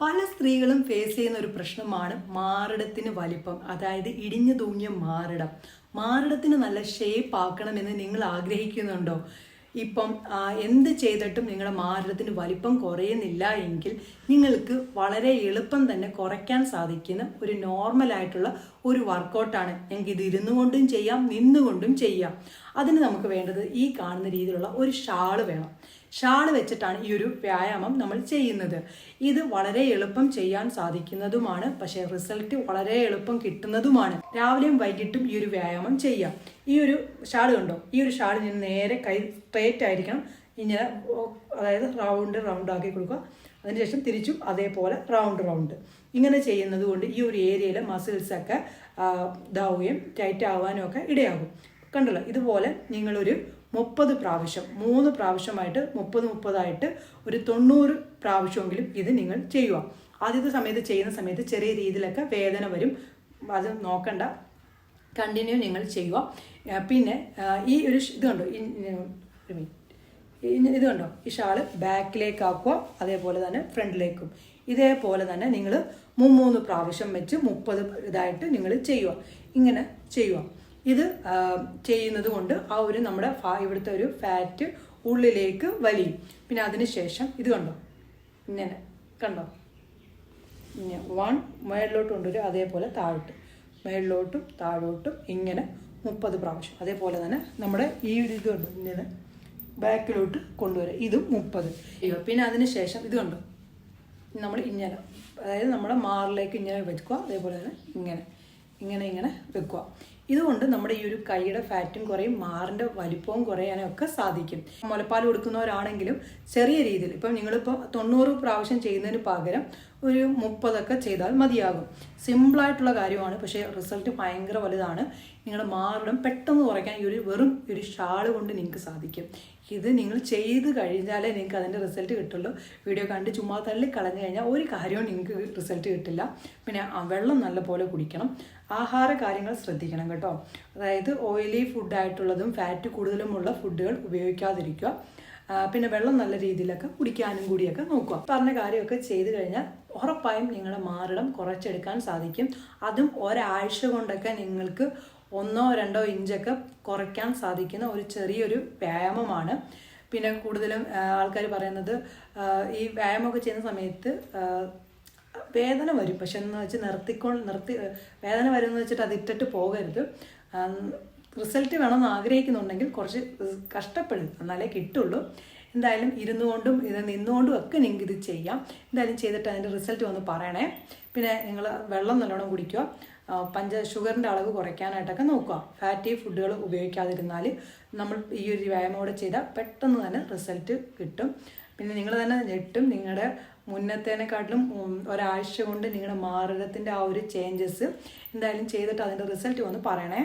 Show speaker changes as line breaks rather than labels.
പല സ്ത്രീകളും ഫേസ് ചെയ്യുന്ന ഒരു പ്രശ്നമാണ് മാറിടത്തിന് വലിപ്പം. അതായത് ഇടിഞ്ഞു തൂങ്ങിയ മാറിടം. മാറിടത്തിന് നല്ല ഷേപ്പ് ആക്കണമെന്ന് നിങ്ങൾ ആഗ്രഹിക്കുന്നുണ്ടോ? ഇപ്പം എന്ത് ചെയ്തിട്ടും നിങ്ങളുടെ മാറിടത്തിന് വലിപ്പം കുറയുന്നില്ല എങ്കിൽ നിങ്ങൾക്ക് വളരെ എളുപ്പം തന്നെ കുറയ്ക്കാൻ സാധിക്കുന്ന ഒരു നോർമൽ ആയിട്ടുള്ള ഒരു വർക്കൗട്ടാണ് ഞങ്ങൾക്ക് ഇത് ഇരുന്നു കൊണ്ടും ചെയ്യാം നിന്നുകൊണ്ടും ചെയ്യാം. അതിന് നമുക്ക് വേണ്ടത് ഈ കാണുന്ന രീതിയിലുള്ള ഒരു ഷാൾ വേണം. ഷാൾ വെച്ചിട്ടാണ് ഈ ഒരു വ്യായാമം നമ്മൾ ചെയ്യുന്നത്. ഇത് വളരെ എളുപ്പം ചെയ്യാൻ സാധിക്കുന്നതുമാണ്. പക്ഷേ റിസൾട്ട് വളരെ എളുപ്പം കിട്ടുന്നതുമാണ്. രാവിലെയും വൈകിട്ടും ഈ ഒരു വ്യായാമം ചെയ്യാം. ഈ ഒരു ഷാൾ കണ്ടോ? ഈ ഒരു ഷാൾ ഞാൻ നേരെ കൈ സ്ട്രേറ്റ് ആയിരിക്കണം. ഇങ്ങനെ അതായത് റൗണ്ട് റൗണ്ട് ആക്കി കൊടുക്കുക. അതിനുശേഷം തിരിച്ചും അതേപോലെ റൗണ്ട് റൗണ്ട്. ഇങ്ങനെ ചെയ്യുന്നത് കൊണ്ട് ഈ ഒരു ഏരിയയിലെ മസിൽസൊക്കെ ഇതാവുകയും ടൈറ്റ് ആവാനും ഒക്കെ ഇടയാകും. കണ്ടല്ലോ? ഇതുപോലെ നിങ്ങളൊരു മുപ്പത് പ്രാവശ്യം മൂന്ന് പ്രാവശ്യമായിട്ട് മുപ്പത് മുപ്പതായിട്ട് ഒരു തൊണ്ണൂറ് പ്രാവശ്യമെങ്കിലും ഇത് നിങ്ങൾ ചെയ്യുക. ആദ്യത്തെ സമയത്ത് ചെയ്യുന്ന സമയത്ത് ചെറിയ രീതിയിലൊക്കെ വേദന വരും. അത് നോക്കണ്ട. കണ്ടിന്യൂ നിങ്ങൾ ചെയ്യുക. പിന്നെ ഈ ഒരു ഇത് കണ്ടോ. ഇത് കണ്ടോ ഈ ഷാൾ ബാക്കിലേക്ക് ആക്കുക അതേപോലെ തന്നെ ഫ്രണ്ടിലേക്കും. ഇതേപോലെ തന്നെ നിങ്ങൾ മൂന്ന് പ്രാവശ്യം വെച്ച് മുപ്പത് ഇതായിട്ട് നിങ്ങൾ ചെയ്യുക. ഇങ്ങനെ ചെയ്യുക. ഇത് ചെയ്യുന്നത് കൊണ്ട് ആ ഒരു നമ്മുടെ ഇവിടുത്തെ ഒരു ഫാറ്റ് ഉള്ളിലേക്ക് വലിയും. പിന്നെ അതിന് ശേഷം ഇത് കണ്ടോ? ഇങ്ങനെ കണ്ടോ? ഇങ്ങനെ വൺ മേളിലോട്ട് കൊണ്ടുവരും അതേപോലെ താഴോട്ട്. മേളിലോട്ടും താഴോട്ടും ഇങ്ങനെ മുപ്പത് പ്രാവശ്യം. അതേപോലെ തന്നെ നമ്മുടെ ഈ ഒരു ഇത് കണ്ടോ? ഇങ്ങനെ ബാക്കിലോട്ട് കൊണ്ടുവരിക ഇതും മുപ്പത്. പിന്നെ അതിന് ശേഷം ഇത് കണ്ടോ? നമ്മൾ ഇങ്ങനെ അതായത് നമ്മുടെ മാറിലേക്ക് ഇങ്ങനെ വെക്കുക. അതേപോലെ തന്നെ ഇങ്ങനെ ഇങ്ങനെ ഇങ്ങനെ വെക്കുക. ഇതുകൊണ്ട് നമ്മുടെ ഈ ഒരു കൈയുടെ ഫാറ്റും കുറയും മാറിന്റെ വലിപ്പവും കുറയാനൊക്കെ സാധിക്കും. മുലപ്പാൽ കൊടുക്കുന്നവരാണെങ്കിലും ചെറിയ രീതിയിൽ ഇപ്പം നിങ്ങളിപ്പോൾ തൊണ്ണൂറ് പ്രാവശ്യം ചെയ്യുന്നതിന് പകരം ഒരു മുപ്പതൊക്കെ ചെയ്താൽ മതിയാകും. സിമ്പിളായിട്ടുള്ള കാര്യമാണ് പക്ഷേ റിസൾട്ട് ഭയങ്കര വലുതാണ്. നിങ്ങളുടെ മാറിടും പെട്ടെന്ന് കുറയ്ക്കാൻ ഈ ഒരു വെറും ഒരു ഷാൾ കൊണ്ട് നിങ്ങൾക്ക് സാധിക്കും. ഇത് നിങ്ങൾ ചെയ്ത് കഴിഞ്ഞാലേ നിങ്ങൾക്ക് അതിന്റെ റിസൾട്ട് കിട്ടുള്ളൂ. വീഡിയോ കണ്ട് ചുമ്മാ തള്ളി കളഞ്ഞു കഴിഞ്ഞാൽ ഒരു കാര്യവും നിങ്ങൾക്ക് റിസൾട്ട് കിട്ടില്ല. പിന്നെ വെള്ളം നല്ലപോലെ കുടിക്കണം. ആഹാര കാര്യങ്ങൾ ശ്രദ്ധിക്കണം കേട്ടോ. അതായത് ഓയിലി ഫുഡായിട്ടുള്ളതും ഫാറ്റ് കൂടുതലുമുള്ള ഫുഡുകൾ ഉപയോഗിക്കാതിരിക്കുക. പിന്നെ വെള്ളം നല്ല രീതിയിലൊക്കെ കുടിക്കാനും കൂടിയൊക്കെ നോക്കുക. പറഞ്ഞ കാര്യമൊക്കെ ചെയ്തു കഴിഞ്ഞാൽ ഉറപ്പായും നിങ്ങളുടെ മാറിടം കുറച്ചെടുക്കാൻ സാധിക്കും. അതും ഒരാഴ്ച കൊണ്ടൊക്കെ നിങ്ങൾക്ക് ഒന്നോ രണ്ടോ ഇഞ്ചൊക്കെ കുറയ്ക്കാൻ സാധിക്കുന്ന ഒരു ചെറിയൊരു വ്യായാമമാണ്. പിന്നെ കൂടുതലും ആൾക്കാർ പറയുന്നത് ഈ വ്യായാമമൊക്കെ ചെയ്യുന്ന സമയത്ത് വേദന വരും. പക്ഷെ എന്ന് വെച്ച് നിർത്തിക്കൊ നിർത്തി വേദന വരും എന്ന് വെച്ചിട്ട് അത് ഇട്ടിട്ട് പോകരുത്. റിസൾട്ട് വേണമെന്ന് ആഗ്രഹിക്കുന്നുണ്ടെങ്കിൽ കുറച്ച് കഷ്ടപ്പെടും എന്നാലേ കിട്ടുള്ളൂ. എന്തായാലും ഇരുന്നു കൊണ്ടും ഇത് നിന്നുകൊണ്ടും ഒക്കെ നിങ്ങൾക്ക് ഇത് ചെയ്യാം. എന്തായാലും ചെയ്തിട്ട് അതിന്റെ റിസൾട്ട് ഒന്ന് പറയണേ. പിന്നെ നിങ്ങൾ വെള്ളം നല്ലോണം കുടിക്കുക. പഞ്ച ഷുഗറിന്റെ അളവ് കുറയ്ക്കാനായിട്ടൊക്കെ നോക്കുക. ഫാറ്റി ഫുഡുകൾ ഉപയോഗിക്കാതിരുന്നാൽ നമ്മൾ ഈ ഒരു വ്യായാമം ചെയ്താൽ പെട്ടെന്ന് തന്നെ റിസൾട്ട് കിട്ടും. പിന്നെ നിങ്ങൾ തന്നെ ഞെട്ടും. നിങ്ങളുടെ മുന്നത്തേനെക്കാട്ടിലും ഒരാഴ്ച കൊണ്ട് നിങ്ങളുടെ മാറിടത്തിന്റെ ആ ഒരു ചേഞ്ചസ് എന്തായാലും ചെയ്തിട്ട് അതിന്റെ റിസൾട്ട് വന്ന് പറയണേ.